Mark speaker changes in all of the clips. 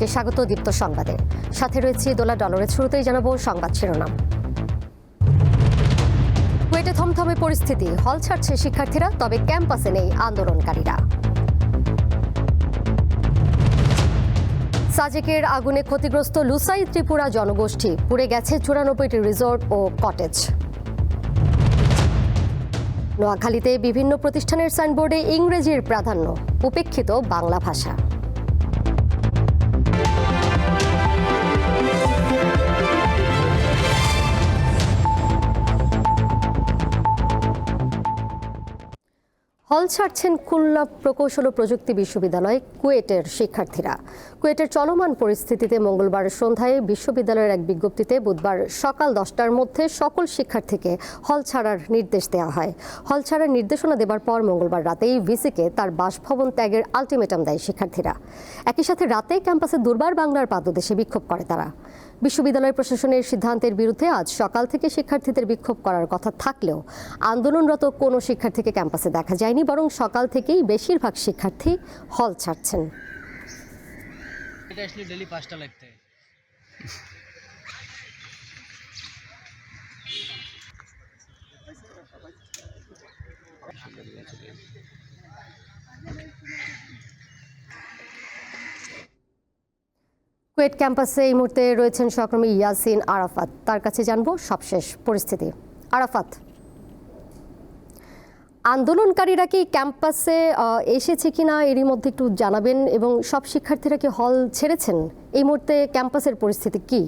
Speaker 1: সবাইকে স্বাগত দীপ্ত সংবাদে সাথে রয়েছে দোলা ডলারের শুরুতেই জানাবো সংবাদ শিরোনাম কুয়েটে থমথমে পরিস্থিতি হল ছাড়ছে শিক্ষার্থীরা তবে ক্যাম্পাসে নেই আন্দোলনকারীরা সাজেকের আগুনে ক্ষতিগ্রস্ত লুসাই ত্রিপুরা জনগোষ্ঠী পুড়ে গেছে চুরানব্বইটি রিসোর্ট ও কটেজ নোয়াখালীতে বিভিন্ন প্রতিষ্ঠানের সাইনবোর্ডে ইংরেজির প্রাধান্য উপেক্ষিত বাংলা ভাষা হল ছাড়ছেন খুলনা প্রকৌশল ও প্রযুক্তি বিশ্ববিদ্যালয় কুয়েটের শিক্ষার্থীরা কুয়েটের চলমান পরিস্থিতিতে মঙ্গলবার সন্ধ্যায় বিশ্ববিদ্যালয়ের এক বিজ্ঞপ্তিতে বুধবার সকাল দশটার মধ্যে সকল শিক্ষার্থীকে হল ছাড়ার নির্দেশ দেওয়া হয় হল ছাড়ার নির্দেশনা দেবার পর মঙ্গলবার রাতেই ভিসিকে তার বাসভবন ত্যাগের আলটিমেটাম দেয় শিক্ষার্থীরা একই সাথে রাতেই ক্যাম্পাসে দুর্বার বাংলার পাদদেশে বিক্ষোভ করে তারা বিশ্ববিদ্যালয় প্রশাসনের সিদ্ধান্তের বিরুদ্ধে আজ সকাল থেকে শিক্ষার্থীদের বিক্ষোভ করার কথা থাকলেও আন্দোলনরত কোনো শিক্ষার্থীকে ক্যাম্পাসে দেখা যায়নি বরং সকাল থেকেই বেশিরভাগ শিক্ষার্থী হল ছাড়ছেন এটা আসলে ডেলি পাঁচটা লাগতে কুয়েট ক্যাম্পাসে এই মুহূর্তে রয়েছেন সহকর্মী ইয়াসিন আরাফাত তার কাছে জানবো সবশেষ পরিস্থিতি আরাফাত আন্দোলনকারীরা কি ক্যাম্পাসে এসেছে কি না এরই মধ্যে একটু জানাবেন এবং সব শিক্ষার্থীরা কি হল ছেড়েছেন এই মুহূর্তে ক্যাম্পাসের পরিস্থিতি কী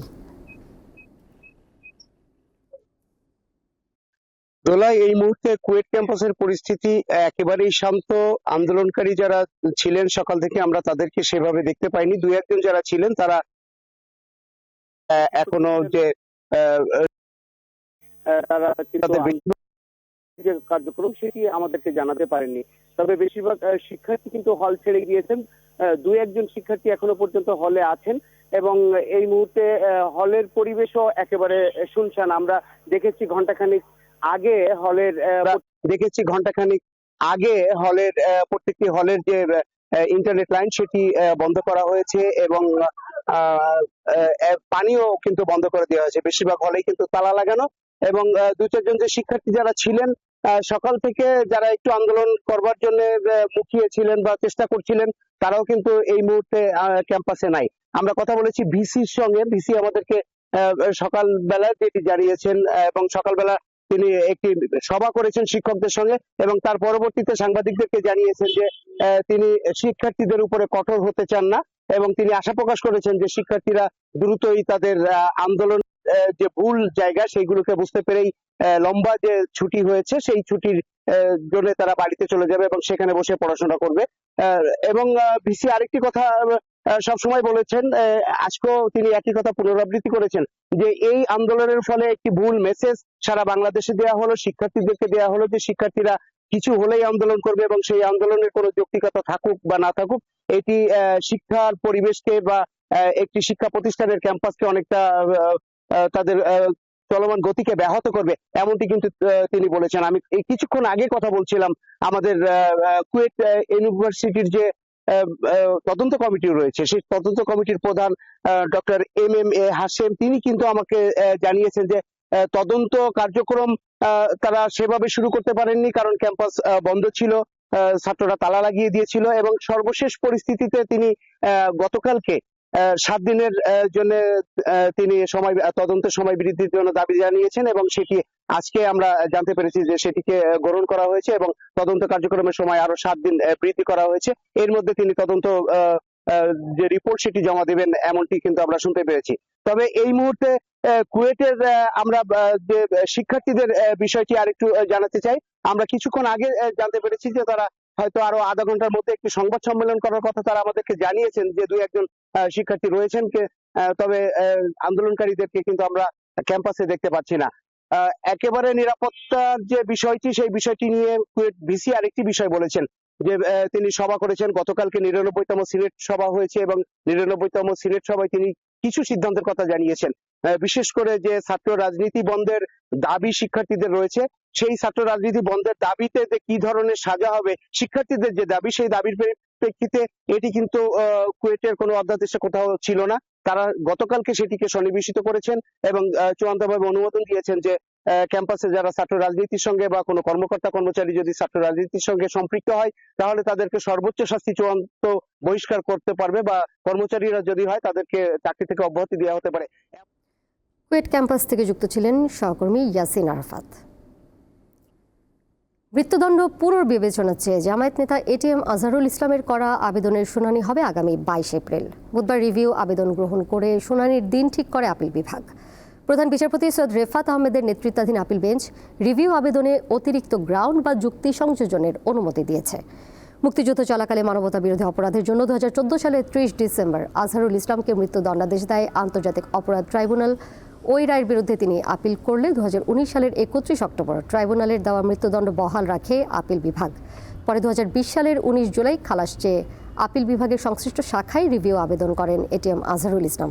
Speaker 2: দোলাই এই মুহূর্তে কুয়েট ক্যাম্পাসের পরিস্থিতি একেবারেই শান্ত আন্দোলনকারী যারা ছিলেন সকাল থেকে আমরা তাদেরকে সেভাবে দেখতে পাইনি দু একজন যারা ছিলেন তারা এখনো যে যে কার্যক্রম সেটি আমাদেরকে জানাতে পারেনি তবে বেশিরভাগ শিক্ষার্থী কিন্তু হল ছেড়ে গিয়েছেন দু একজন শিক্ষার্থী এখনো পর্যন্ত হলে আছেন এবং এই মুহূর্তে হলের পরিবেশও একেবারে শুনশান আমরা দেখেছি ঘন্টাখানিক আগে হলের দেখেছি ঘন্টাখানিক আগে হলের প্রত্যেকটি হলের যে ইন্টারনেট লাইন সেটি বন্ধ করা হয়েছে এবং পানিও কিন্তু বন্ধ করে দেওয়া হয়েছে বেশিরভাগ হলেই কিন্তু তালা লাগানো এবং দু চারজন যে শিক্ষার্থী যারা ছিলেন সকাল থেকে যারা একটু আন্দোলন করবার জন্য মুখিয়েছিলেন বা চেষ্টা করছিলেন তারাও কিন্তু এই মুহূর্তে ক্যাম্পাসে নাই আমরা কথা বলেছি ভিসির সঙ্গে ভিসি আমাদেরকে সকালবেলা যেটি জানিয়েছেন এবং সকালবেলা তিনি একটি সভা করেছেন শিক্ষকদের সঙ্গে এবং তার পরবর্তীতে সাংবাদিকদেরকে জানিয়েছেন যে তিনি শিক্ষার্থীদের উপরে কঠোর হতে চান না এবং তিনি আশা প্রকাশ করেছেন যে শিক্ষার্থীরা দ্রুতই তাদের আন্দোলন যে ভুল জায়গা সেইগুলোকে বুঝতে পেরেই লম্বা যে ছুটি হয়েছে সেই ছুটির জন্য তারা বাড়িতে চলে যাবে এবং সেখানে বসে পড়াশোনা করবে এবং ভিসি আরেকটি কথা সবসময় বলেছেন আজকেও তিনি একই কথা পুনরাবৃত্তি করেছেন যে এই আন্দোলনের ফলে একটি ভুল মেসেজ সারা বাংলাদেশে দেওয়া হলো শিক্ষার্থীদেরকে দেওয়া হলো যে শিক্ষার্থীরা কিছু হলেই আন্দোলন করবে এবং সেই আন্দোলনের কোনো যৌক্তিকতা থাকুক বা না থাকুক এটি শিক্ষার পরিবেশকে বা একটি শিক্ষা প্রতিষ্ঠানের ক্যাম্পাসকে অনেকটা তাদের চলমান গতিকে ব্যাহত করবে এমনটি কিন্তু তিনি বলেছেন আমি এই কিছুক্ষণ আগে কথা বলছিলাম আমাদের কুয়েট ইউনিভার্সিটির যে তদন্ত কমিটি রয়েছে সেই তদন্ত কমিটির প্রধান doctor M M A Hashem তিনি কিন্তু আমাকে জানিয়েছেন যে তদন্ত কার্যক্রম তারা সেভাবে শুরু করতে পারেননি কারণ ক্যাম্পাস বন্ধ ছিল ছাত্ররা তালা লাগিয়ে দিয়েছিল এবং সর্বশেষ পরিস্থিতিতে তিনি গতকালকে সাত দিনের জন্য তিনি সময় তদন্তের সময় বৃদ্ধির জন্য দাবি জানিয়েছেন এবং সেটি আজকে আমরা জানতে পেরেছি যে সেটিকে গ্রহণ করা হয়েছে এবং তদন্ত কার্যক্রমের সময় আরো সাত দিন বৃদ্ধি করা হয়েছে এর মধ্যে তিনি তদন্ত যে রিপোর্ট সেটি জমা দেবেন এমনটি কিন্তু আমরা শুনতে পেরেছি তবে এই মুহূর্তে কুয়েটের আমরা যে শিক্ষার্থীদের বিষয়টি আরেকটু জানাতে চাই আমরা কিছুক্ষণ আগে জানতে পেরেছি যে তারা হয়তো আরো আধা ঘন্টার মধ্যে একটি সংবাদ সম্মেলন করার কথা তারা আমাদেরকে জানিয়েছেন যে দুই একজন শিক্ষার্থী রয়েছেন তবে আন্দোলনকারীদেরকে কিন্তু আমরা ক্যাম্পাসে দেখতে পাচ্ছি না একেবারে নিরাপত্তা যে বিষয়টি সেই বিষয়টি নিয়ে কুয়েট ভিসি আরেকটি বিষয় বলেছেন যে তিনি সভা করেছেন গতকালকে নিরানব্বইতম সিনেট সভা হয়েছে এবং নিরানব্বইতম সিনেট সভায় তিনি কিছু সিদ্ধান্তের কথা জানিয়েছেন বিশেষ করে যে ছাত্র রাজনীতি বন্ধের দাবি শিক্ষার্থীদের রয়েছে সেই ছাত্র রাজনীতি বন্ধের দাবিতে যে কি ধরনের সাজা হবে শিক্ষার্থীদের যে দাবি সেই দাবির প্রেক্ষিতে এটি কিন্তু কুয়েটের কোনো অধ্যাদেশে কোথাও ছিল না তারা গতকালকে সেটিকে সন্নিবেশিত করেছেন এবং চূড়ান্তভাবে অনুমোদন দিয়েছেন যে ক্যাম্পাসে যারা ছাত্র রাজনীতির সঙ্গে বা কোনো কর্মকর্তা কর্মচারী যদি ছাত্র রাজনীতির সঙ্গে সম্পৃক্ত হয় তাহলে তাদেরকে সর্বোচ্চ শাস্তি চূড়ান্ত বহিষ্কার করতে পারবে বা কর্মচারীরা যদি হয় তাদেরকে চাকরি থেকে অব্যাহতি দেওয়া হতে পারে
Speaker 1: কুয়েট ক্যাম্পাস থেকে যুক্ত ছিলেন সহকর্মী ইয়াসিন আরফাত মৃত্যুদণ্ড পুনর্বিবেচনা চেয়ে জামায়াত নেতা এটিএম আজহারুল ইসলামের করা আবেদনের শুনানি হবে আগামী বাইশ এপ্রিল বুধবার রিভিউ আবেদন গ্রহণ করে শুনানির দিন ঠিক করে আপিল বিভাগ প্রধান বিচারপতি সৈয়দ রেফাত আহমেদের নেতৃত্বাধীন আপিল বেঞ্চ রিভিউ আবেদনে অতিরিক্ত গ্রাউন্ড বা যুক্তি সংযোজনের অনুমতি দিয়েছে মুক্তিযুদ্ধ চলাকালে মানবতা বিরোধী অপরাধের জন্য দু সালের ত্রিশ ডিসেম্বর আজহারুল ইসলামকে মৃত্যুদণ্ডাদেশ দেয় আন্তর্জাতিক অপরাধ ট্রাইব্যুনাল ওই রায়ের বিরুদ্ধে তিনি আপিল করলে দু সালের একত্রিশ অক্টোবর ট্রাইব্যুনালের দেওয়া মৃত্যুদণ্ড বহাল রাখে আপিল বিভাগ পরে দু সালের উনিশ জুলাই খালাস চেয়ে আপিল বিভাগের সংশ্লিষ্ট শাখায় রিভিউ আবেদন করেন এটিএম আজহারুল ইসলাম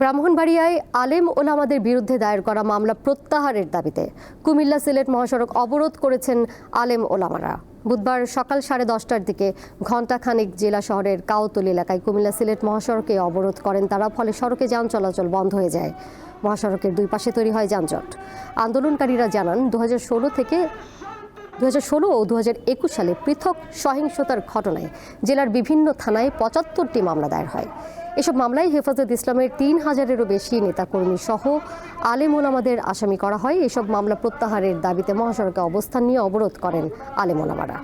Speaker 1: ব্রাহ্মণবাড়িয়ায় আলেম ওলামাদের বিরুদ্ধে দায়ের করা মামলা প্রত্যাহারের দাবিতে কুমিল্লা সিলেট মহাসড়ক অবরোধ করেছেন আলেম ওলামারা বুধবার সকাল সাড়ে দশটার দিকে ঘণ্টাখানেক জেলা শহরের কাউতলি এলাকায় কুমিল্লা সিলেট মহাসড়কে অবরোধ করেন তারা ফলে সড়কে যান চলাচল বন্ধ হয়ে যায় মহাসড়কের দুই পাশে তৈরি হয় যানজট আন্দোলনকারীরা জানান দু থেকে দু হাজার ষোলো ও দু সালে পৃথক সহিংসতার ঘটনায় জেলার বিভিন্ন থানায় পঁচাত্তরটি মামলা দায়ের হয় এসব মামলায় হেফাজত ইসলামের তিন হাজারেরও বেশি নেতাকর্মী সহ আলেম ওলামাদের আসামি করা হয় এসব মামলা প্রত্যাহারের দাবিতে মহাসড়কে অবস্থান নিয়ে অবরোধ করেন আলেম ওলামারা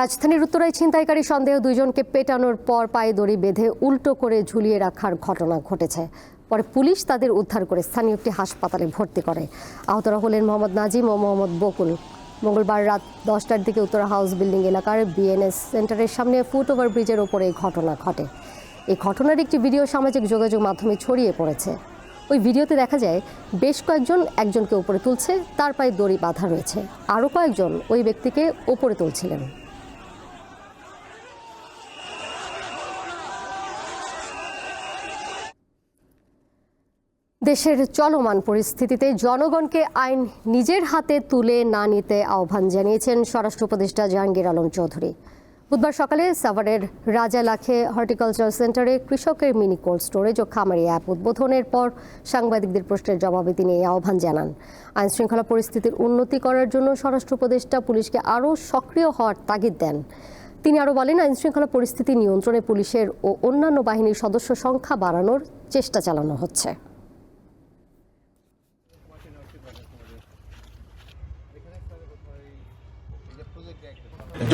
Speaker 1: রাজধানীর উত্তরায় ছিনতাইকারী সন্দেহ দুইজনকে পেটানোর পর পায়ে দড়ি বেঁধে উল্টো করে ঝুলিয়ে রাখার ঘটনা ঘটেছে পরে পুলিশ তাদের উদ্ধার করে স্থানীয় একটি হাসপাতালে ভর্তি করে আহতরা হলেন মোহাম্মদ নাজিম ও মোহাম্মদ বকুল মঙ্গলবার রাত দশটার দিকে উত্তরা হাউস বিল্ডিং এলাকার বিএনএস সেন্টারের সামনে ফুট ওভার ব্রিজের ওপরে এই ঘটনা ঘটে এই ঘটনার একটি ভিডিও সামাজিক যোগাযোগ মাধ্যমে ছড়িয়ে পড়েছে ওই ভিডিওতে দেখা যায় বেশ কয়েকজন একজনকে উপরে তুলছে তার পায়ে দড়ি বাঁধা রয়েছে আরও কয়েকজন ওই ব্যক্তিকে ওপরে তুলছিলেন দেশের চলমান পরিস্থিতিতে জনগণকে আইন নিজের হাতে তুলে না নিতে আহ্বান জানিয়েছেন স্বরাষ্ট্র উপদেষ্টা জাহাঙ্গীর আলম চৌধুরী বুধবার সকালে সাভারের রাজা লাখে হর্টিকালচার সেন্টারে কৃষকের মিনি কোল্ড স্টোরেজ ও খামারি অ্যাপ উদ্বোধনের পর সাংবাদিকদের প্রশ্নের জবাবে তিনি এই আহ্বান জানান আইন শৃঙ্খলা পরিস্থিতির উন্নতি করার জন্য স্বরাষ্ট্র উপদেষ্টা পুলিশকে আরও সক্রিয় হওয়ার তাগিদ দেন তিনি আরও বলেন আইন শৃঙ্খলা পরিস্থিতি নিয়ন্ত্রণে পুলিশের ও অন্যান্য বাহিনীর সদস্য সংখ্যা বাড়ানোর চেষ্টা চালানো হচ্ছে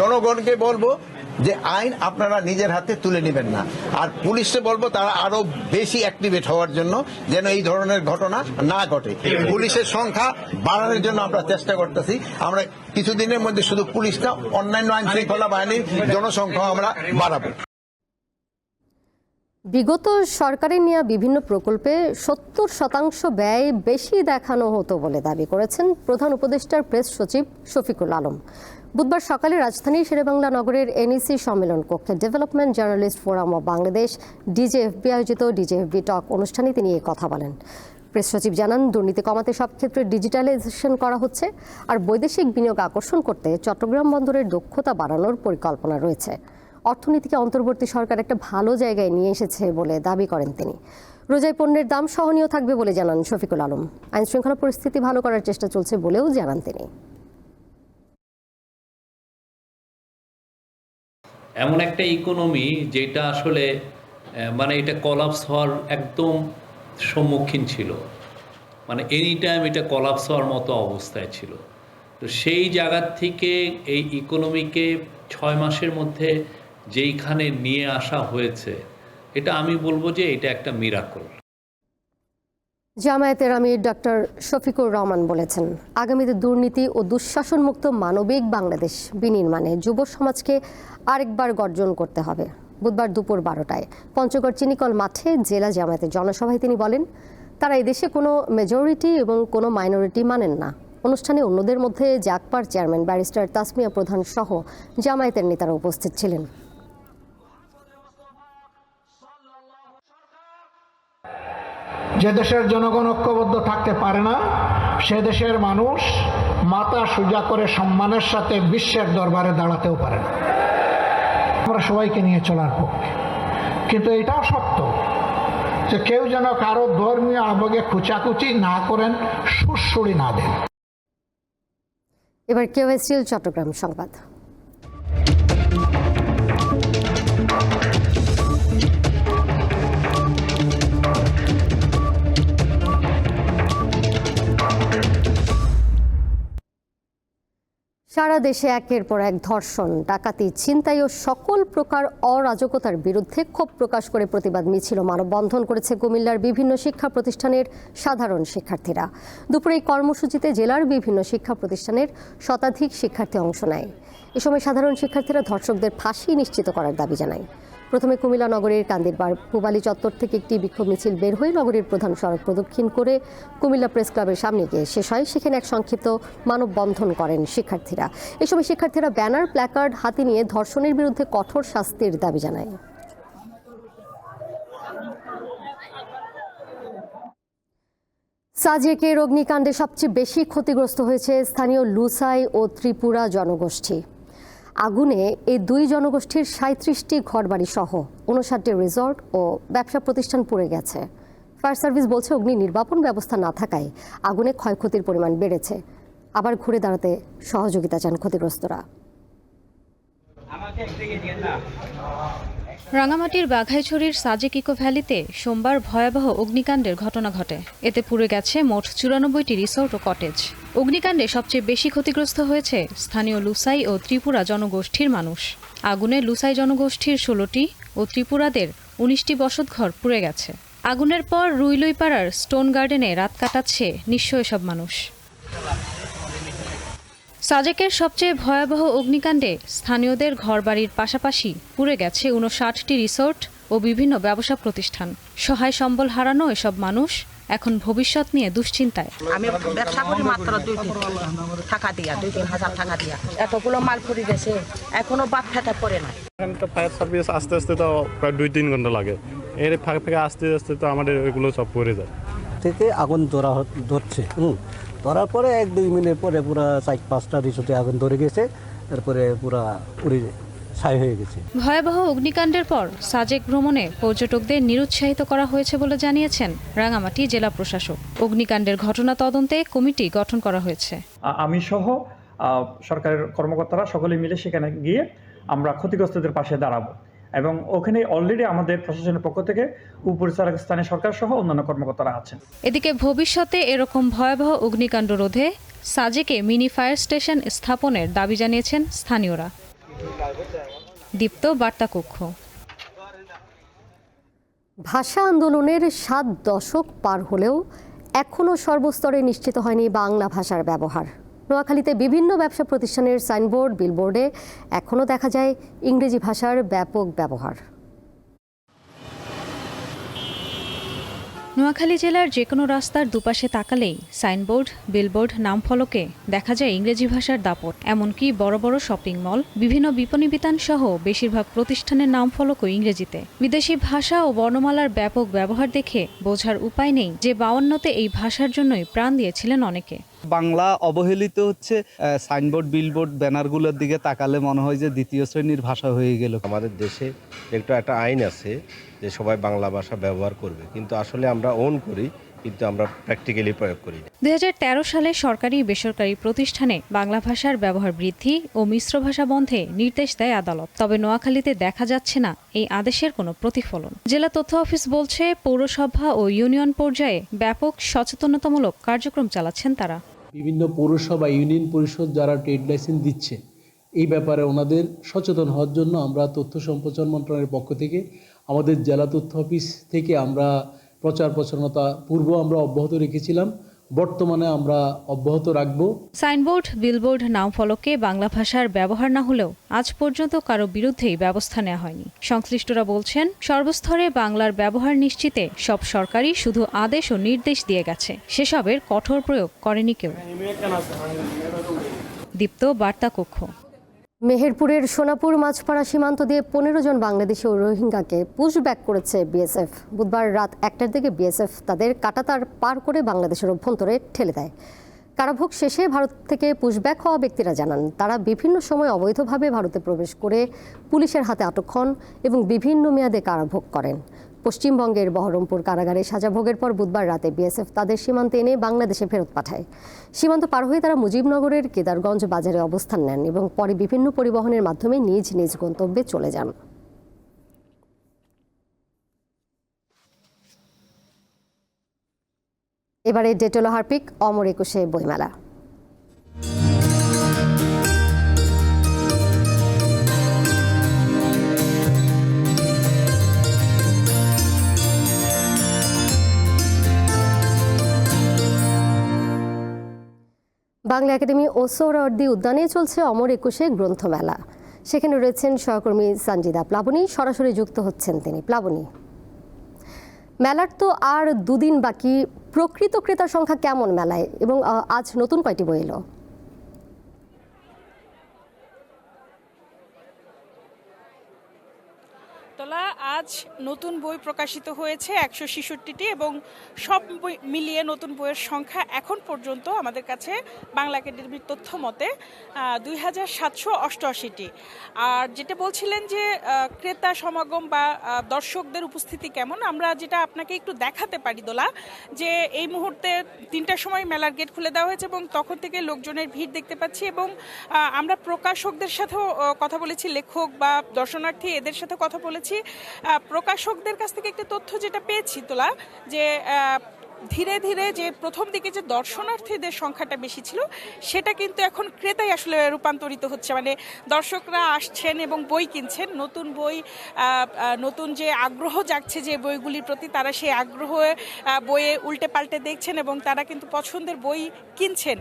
Speaker 3: জনগণকে বলবো যে আইন আপনারা নিজের হাতে তুলে নেবেন না আর পুলিশকে বলবো তারা আরো বেশি অ্যাক্টিভেট হওয়ার জন্য যেন এই ধরনের ঘটনা না ঘটে পুলিশের সংখ্যা বাড়ানোর জন্য আমরা চেষ্টা করতেছি আমরা কিছুদিনের মধ্যে শুধু পুলিশটা অন্যান্য আইন শৃঙ্খলা বাহিনীর জনসংখ্যা আমরা বাড়াবো
Speaker 1: বিগত সরকারের নেওয়া বিভিন্ন প্রকল্পে সত্তর শতাংশ ব্যয় বেশি দেখানো হতো বলে দাবি করেছেন প্রধান উপদেষ্টার প্রেস সচিব শফিকুল আলম বুধবার সকালে রাজধানীর শেরেবাংলা নগরের এনইসি সম্মেলন কক্ষে development journalist forum of Bangladesh DJFB আয়োজিত ডিজেএফবি টক অনুষ্ঠানে তিনি এ কথা বলেন প্রেস সচিব জানান দুর্নীতি কমাতে সব ক্ষেত্রে ডিজিটালাইজেশন করা হচ্ছে আর বৈদেশিক বিনিয়োগ আকর্ষণ করতে চট্টগ্রাম বন্দরের দক্ষতা বাড়ানোর পরিকল্পনা রয়েছে অর্থনীতিকে অন্তর্বর্তী সরকার একটা ভালো জায়গায় নিয়ে এসেছে বলে দাবি করেন তিনি রোজায় পণ্যের দাম সহনীয় থাকবে বলে জানান শফিকুল আলম আইন শৃঙ্খলা পরিস্থিতি ভালো করার চেষ্টা চলছে বলেও জানান তিনি
Speaker 4: এমন একটা ইকোনমি যেটা আসলে মানে এটা কলাপস হওয়ার একদম সম্মুখীন ছিল মানে এনি টাইম এটা কলাপস হওয়ার মতো অবস্থায় ছিল তো সেই জায়গার থেকে এই ইকোনমিকে ছয় মাসের মধ্যে যেইখানে নিয়ে আসা হয়েছে এটা আমি বলবো যে এটা একটা মিরাকল
Speaker 1: জামায়াতের আমির ডক্টর শফিকুর রহমান বলেছেন আগামীতে দুর্নীতি ও দুঃশাসনমুক্ত মানবিক বাংলাদেশ বিনির্মাণে যুব সমাজকে আরেকবার গর্জন করতে হবে বুধবার দুপুর বারোটায় পঞ্চগড় চিনিকল মাঠে জেলা জামায়াতের জনসভায় তিনি বলেন তারা এদেশে কোনো মেজরিটি এবং কোনো মাইনরিটি মানেন না অনুষ্ঠানে অন্যদের মধ্যে জাকপার চেয়ারম্যান ব্যারিস্টার তাসমিয়া প্রধান সহ জামায়াতের নেতারা উপস্থিত ছিলেন
Speaker 5: যে দেশের জনগণ ঐক্যবদ্ধ থাকতে পারে না সে দেশের মানুষ মাথা সুজা করে সম্মানের সাথে বিশ্বের দরবারে দাঁড়াতেও পারে না আমরা সবাইকে নিয়ে চলার পক্ষে কিন্তু এটাও সত্য যে কেউ যেন কারো ধর্মীয় আবেগে খুচাকুচি না করেন সুসুড়ি না দেন
Speaker 1: এবার কেউ চট্টগ্রাম সংবাদ সারা দেশে একের পর এক ধর্ষণ ডাকাতি ছিনতাই ও সকল প্রকার অরাজকতার বিরুদ্ধে ক্ষোভ প্রকাশ করে প্রতিবাদ মিছিল মানববন্ধন করেছে কুমিল্লার বিভিন্ন শিক্ষা প্রতিষ্ঠানের সাধারণ শিক্ষার্থীরা দুপুরে কর্মসূচিতে জেলার বিভিন্ন শিক্ষা প্রতিষ্ঠানের শতাধিক শিক্ষার্থী অংশ নেয় এ সময় সাধারণ শিক্ষার্থীরা ধর্ষকদের ফাঁসি নিশ্চিত করার দাবি জানায় প্রথমে কুমিল্লা নগরীর কান্দিরবার পুবালি চত্বর থেকে একটি বিক্ষোভ মিছিল বের হয়ে নগরীর প্রধান সড়ক প্রদক্ষিণ করে কুমিল্লা প্রেস ক্লাবের সামনে গিয়ে শেষ হয় সেখানে এক সংক্ষিপ্ত মানববন্ধন করেন শিক্ষার্থীরা এ সময় শিক্ষার্থীরা ব্যানার প্ল্যাকার্ড হাতে নিয়ে ধর্ষণের বিরুদ্ধে কঠোর শাস্তির দাবি জানায় সাজেকের অগ্নিকাণ্ডে সবচেয়ে বেশি ক্ষতিগ্রস্ত হয়েছে স্থানীয় লুসাই ও ত্রিপুরা জনগোষ্ঠী আগুনে এই দুই জনগোষ্ঠীর সাঁত্রিশটি সহ উনষাটটি রিসর্ট ও ব্যবসা প্রতিষ্ঠান পুড়ে গেছে ফায়ার সার্ভিস বলছে অগ্নি নির্বাপন ব্যবস্থা না থাকায় আগুনে ক্ষয়ক্ষতির পরিমাণ বেড়েছে আবার ঘুরে দাঁড়াতে সহযোগিতা চান ক্ষতিগ্রস্তরা রাঙামাটির বাঘাইছড়ির সাজেক ইকো ভ্যালিতে সোমবার ভয়াবহ অগ্নিকাণ্ডের ঘটনা ঘটে এতে পুড়ে গেছে মোট চুরানব্বইটি রিসোর্ট ও কটেজ অগ্নিকাণ্ডে সবচেয়ে বেশি ক্ষতিগ্রস্ত হয়েছে স্থানীয় লুসাই ও ত্রিপুরা জনগোষ্ঠীর মানুষ আগুনে লুসাই জনগোষ্ঠীর ষোলোটি ও ত্রিপুরাদের উনিশটি বসতঘর পুড়ে গেছে আগুনের পর রুইলুইপাড়ার স্টোন গার্ডেনে রাত কাটাচ্ছে নিঃস্ব এসব মানুষ সাজেকের সবচেয়ে ভয়াবহ অগ্নিকাণ্ডে স্থানীয়দের ঘরবাড়ির পাশাপাশি পুড়ে গেছে উনষাটটি রিসোর্ট ও বিভিন্ন ব্যবসা প্রতিষ্ঠান সহায় সম্বল হারানো এসব মানুষ এখন ভবিষ্যৎ নিয়ে দুশ্চিন্তায়
Speaker 6: আমি ব্যবসা করি মাত্র দুই তিন টাকা দিয়া দুই তিন হাজার টাকা দিয়া এতগুলো মাল পড়ে গেছে এখনো বাদ ফেটা পড়ে না
Speaker 7: তো ফায়ার সার্ভিস আস্তে আস্তে তো প্রায় দুই তিন ঘন্টা লাগে এর ফাঁক ফাঁকে আস্তে আস্তে তো আমাদের ওইগুলো সব পড়ে যায়
Speaker 8: থেকে আগুন ধরা ধরছে হুম ধরার পরে এক দুই মিনিট পরে পুরা চার পাঁচটা রিসোর্টে আগুন ধরে গেছে তারপরে পুরা উড়ে যায় ছাই হয়ে গেছে
Speaker 1: ভয়াবহ অগ্নিকাণ্ডের পর সাজেক ভ্রমণে পর্যটকদের নিরুৎসাহিত করা হয়েছে বলে জানিয়েছেন রাঙামাটি জেলা প্রশাসক অগ্নিকাণ্ডের ঘটনা তদন্তে কমিটি গঠন করা হয়েছে
Speaker 9: আমি সহ সরকারের কর্মকর্তারা সকলে মিলে সেখানে গিয়ে আমরা ক্ষতিগ্রস্তদের পাশে দাঁড়াবো এবং ওখানে অলরেডি আমাদের প্রশাসনের পক্ষ থেকে উপরিচালক স্থানীয় সরকার সহ অন্যান্য কর্মকর্তারা আছেন
Speaker 1: এদিকে ভবিষ্যতে এরকম ভয়াবহ অগ্নিকাণ্ড রোধে সাজেকে মিনি ফায়ার স্টেশন স্থাপনের দাবি জানিয়েছেন স্থানীয়রা দীপ্ত বার্তা কক্ষ ভাষা আন্দোলনের সাত দশক পার হলেও এখনও সর্বস্তরে নিশ্চিত হয়নি বাংলা ভাষার ব্যবহার নোয়াখালীতে বিভিন্ন ব্যবসা প্রতিষ্ঠানের সাইনবোর্ড বিলবোর্ডে এখনও দেখা যায় ইংরেজি ভাষার ব্যাপক ব্যবহার নোয়াখালী জেলার যে কোনো রাস্তার দুপাশে তাকালেই সাইনবোর্ড বিলবোর্ড নামফলকে দেখা যায় ইংরেজি ভাষার দাপট এমনকি বড় বড় শপিং মল বিভিন্ন বিপণী বিতান সহ বেশিরভাগ প্রতিষ্ঠানের ফলকও ইংরেজিতে বিদেশি ভাষা ও বর্ণমালার ব্যাপক ব্যবহার দেখে বোঝার উপায় নেই যে বাউন্নতে এই ভাষার জন্যই প্রাণ দিয়েছিলেন অনেকে
Speaker 10: বাংলা অবহেলিত হচ্ছে সাইনবোর্ড বিলবোর্ড ব্যানারগুলোর দিকে তাকালে মনে হয় যে দ্বিতীয় শ্রেণীর ভাষা হয়ে গেল
Speaker 11: আমাদের দেশে একটা একটা আইন আছে যে সবাই বাংলা ভাষা ব্যবহার করবে কিন্তু আসলে আমরা ওন করি কিন্তু আমরা প্র্যাকটিক্যালি প্রয়োগ করি
Speaker 1: দুই সালে সরকারি বেসরকারি প্রতিষ্ঠানে বাংলা ভাষার ব্যবহার বৃদ্ধি ও মিশ্র ভাষা বন্ধে নির্দেশ দেয় আদালত তবে নোয়াখালীতে দেখা যাচ্ছে না এই আদেশের কোনো প্রতিফলন জেলা তথ্য অফিস বলছে পৌরসভা ও ইউনিয়ন পর্যায়ে ব্যাপক সচেতনতামূলক কার্যক্রম চালাচ্ছেন তারা
Speaker 12: বিভিন্ন পৌরসভা ইউনিয়ন পরিষদ যারা ট্রেড লাইসেন্স দিচ্ছে এই ব্যাপারে ওনাদের সচেতন হওয়ার জন্য আমরা তথ্য সম্প্রচার মন্ত্রণালয়ের পক্ষ থেকে আমাদের জেলা তথ্য অফিস থেকে আমরা প্রচার প্রচারণতা পূর্ব আমরা অব্যাহত রেখেছিলাম বর্তমানে আমরা অব্যাহত রাখব
Speaker 1: সাইনবোর্ড বিলবোর্ড নাম ফলকে বাংলা ভাষার ব্যবহার না হলেও আজ পর্যন্ত কারো বিরুদ্ধেই ব্যবস্থা নেওয়া হয়নি সংশ্লিষ্টরা বলছেন সর্বস্তরে বাংলার ব্যবহার নিশ্চিতে সব সরকারই শুধু আদেশ ও নির্দেশ দিয়ে গেছে সেসবের কঠোর প্রয়োগ করেনি কেউ দীপ্ত বার্তা কক্ষ মেহেরপুরের সোনাপুর মাছপাড়া সীমান্ত দিয়ে পনেরো জন বাংলাদেশি ও রোহিঙ্গাকে পুশব্যাক করেছে বিএসএফ বুধবার রাত একটার দিকে বিএসএফ তাদের কাটাতার পার করে বাংলাদেশের অভ্যন্তরে ঠেলে দেয় কারাভোগ শেষে ভারত থেকে পুশব্যাক হওয়া ব্যক্তিরা জানান তারা বিভিন্ন সময় অবৈধভাবে ভারতে প্রবেশ করে পুলিশের হাতে আটক হন এবং বিভিন্ন মেয়াদে কারাভোগ করেন পশ্চিমবঙ্গের বহরমপুর কারাগারে সাজা ভোগের পর বুধবার রাতে বিএসএফ তাদের সীমান্তে এনে বাংলাদেশে ফেরত পাঠায় সীমান্ত পার হয়ে তারা মুজিবনগরের কেদারগঞ্জ বাজারে অবস্থান নেন এবং পরে বিভিন্ন পরিবহনের মাধ্যমে নিজ নিজ গন্তব্যে চলে যান এবারে ডেটোলো হার্পিক অমর একুশে বইমেলা বাংলা একাডেমি ও সৌরার্দি উদ্যানে চলছে অমর একুশে গ্রন্থমেলা সেখানে রয়েছেন সহকর্মী সঞ্জিদা প্লাবনী সরাসরি যুক্ত হচ্ছেন তিনি প্লাবনী মেলার তো আর দুদিন বাকি প্রকৃত ক্রেতার সংখ্যা কেমন মেলায় এবং আজ নতুন কয়টি বই এলো
Speaker 13: তোলা আজ নতুন বই প্রকাশিত হয়েছে একশো ছেষট্টিটি এবং সব মিলিয়ে নতুন বইয়ের সংখ্যা এখন পর্যন্ত আমাদের কাছে বাংলা একাডেমির তথ্য মতে দুই হাজার সাতশো অষ্টআশিটি আর যেটা বলছিলেন যে ক্রেতা সমাগম বা দর্শকদের উপস্থিতি কেমন আমরা যেটা আপনাকে একটু দেখাতে পারি দোলা যে এই মুহূর্তে তিনটার সময় মেলার গেট খুলে দেওয়া হয়েছে এবং তখন থেকে লোকজনের ভিড় দেখতে পাচ্ছি এবং আমরা প্রকাশকদের সাথেও কথা বলেছি লেখক বা দর্শনার্থী এদের সাথে কথা বলেছি প্রকাশকদের কাছ থেকে একটা তথ্য যেটা পেয়েছি তোলা যে ধীরে ধীরে যে প্রথম দিকে যে দর্শনার্থীদের সংখ্যাটা বেশি ছিল সেটা কিন্তু এখন ক্রেতাই আসলে রূপান্তরিত হচ্ছে মানে দর্শকরা আসছেন এবং বই কিনছেন নতুন বই নতুন যে আগ্রহ জাগছে যে বইগুলির প্রতি তারা সেই আগ্রহ বইয়ে উল্টে পাল্টে দেখছেন এবং তারা কিন্তু পছন্দের বই কিনছেন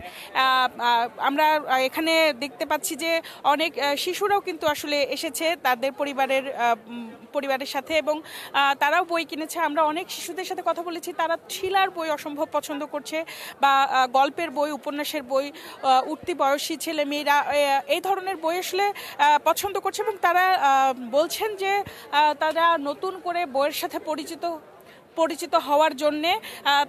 Speaker 13: আমরা এখানে দেখতে পাচ্ছি যে অনেক শিশুরাও কিন্তু আসলে এসেছে তাদের পরিবারের পরিবারের সাথে এবং তারাও বই কিনেছে আমরা অনেক শিশুদের সাথে কথা বলেছি তারা শিলার বই অসম্ভব পছন্দ করছে বা গল্পের বই উপন্যাসের বই উঠতি বয়সী ছেলে মেয়েরা এই ধরনের বই আসলে পছন্দ করছে এবং তারা বলছেন যে তারা নতুন করে বইয়ের সাথে পরিচিত পরিচিত হওয়ার জন্যে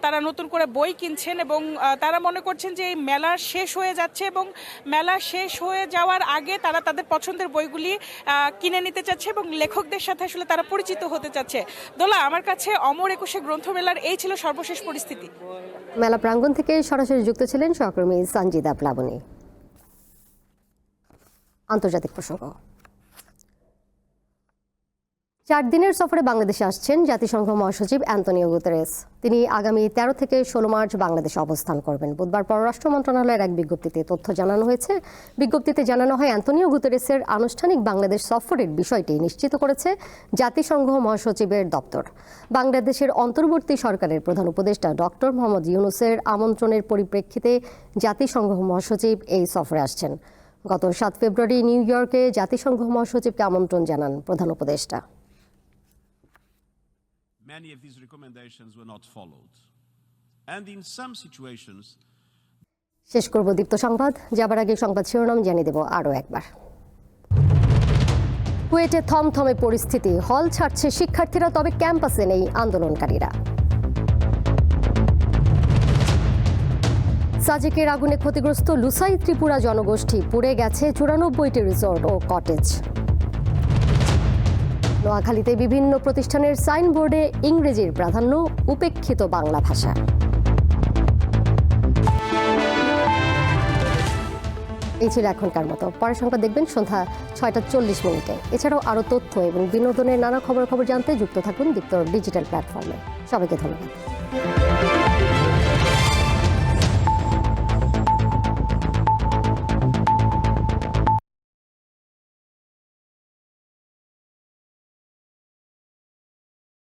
Speaker 13: তারা নতুন করে বই কিনছেন এবং তারা মনে করছেন যে এই মেলা শেষ হয়ে যাচ্ছে এবং মেলা শেষ হয়ে যাওয়ার আগে তারা তাদের পছন্দের বইগুলি কিনে নিতে চাচ্ছে এবং লেখকদের সাথে আসলে তারা পরিচিত হতে চাচ্ছে দোলা আমার কাছে অমর একুশে গ্রন্থমেলার এই ছিল সর্বশেষ পরিস্থিতি
Speaker 1: মেলা প্রাঙ্গণ থেকে সরাসরি যুক্ত ছিলেন সহকর্মী সঞ্জিদা প্লাবনী আন্তর্জাতিক প্রসঙ্গ চার দিনের সফরে বাংলাদেশে আসছেন জাতিসংঘ মহাসচিব অ্যান্তনিও গুতেরেস তিনি আগামী ১৩ থেকে ষোলো মার্চ বাংলাদেশে অবস্থান করবেন বুধবার পররাষ্ট্র মন্ত্রণালয়ের এক বিজ্ঞপ্তিতে তথ্য জানানো হয়েছে বিজ্ঞপ্তিতে জানানো হয় অ্যান্তনিও গুতেরেসের আনুষ্ঠানিক বাংলাদেশ সফরের বিষয়টি নিশ্চিত করেছে জাতিসংঘ মহাসচিবের দপ্তর বাংলাদেশের অন্তর্বর্তী সরকারের প্রধান উপদেষ্টা ডক্টর মোহাম্মদ ইউনুসের আমন্ত্রণের পরিপ্রেক্ষিতে জাতিসংঘ মহাসচিব এই সফরে আসছেন গত সাত ফেব্রুয়ারি নিউ ইয়র্কে জাতিসংঘ মহাসচিবকে আমন্ত্রণ জানান প্রধান উপদেষ্টা many of these recommendations were not followed. And in some situations, শেষ করব দীপ্ত সংবাদ যাবার আগে সংবাদ শিরোনাম জানিয়ে দেব আরও একবার কুয়েটে থমথমে পরিস্থিতি হল ছাড়ছে শিক্ষার্থীরা তবে ক্যাম্পাসে নেই আন্দোলনকারীরা সাজেকের আগুনে ক্ষতিগ্রস্ত লুসাই ত্রিপুরা জনগোষ্ঠী পুড়ে গেছে চুরানব্বইটি রিসোর্ট ও কটেজ নোয়াখালীতে বিভিন্ন প্রতিষ্ঠানের সাইনবোর্ডে ইংরেজির প্রাধান্য উপেক্ষিত বাংলা ভাষা এই ছিল এখনকার মতো পরে সংবাদ দেখবেন সন্ধ্যা ছয়টা চল্লিশ মিনিটে এছাড়াও আরও তথ্য এবং বিনোদনের নানা খবর খবর জানতে যুক্ত থাকুন দিক্তর ডিজিটাল প্ল্যাটফর্মে সবাইকে ধন্যবাদ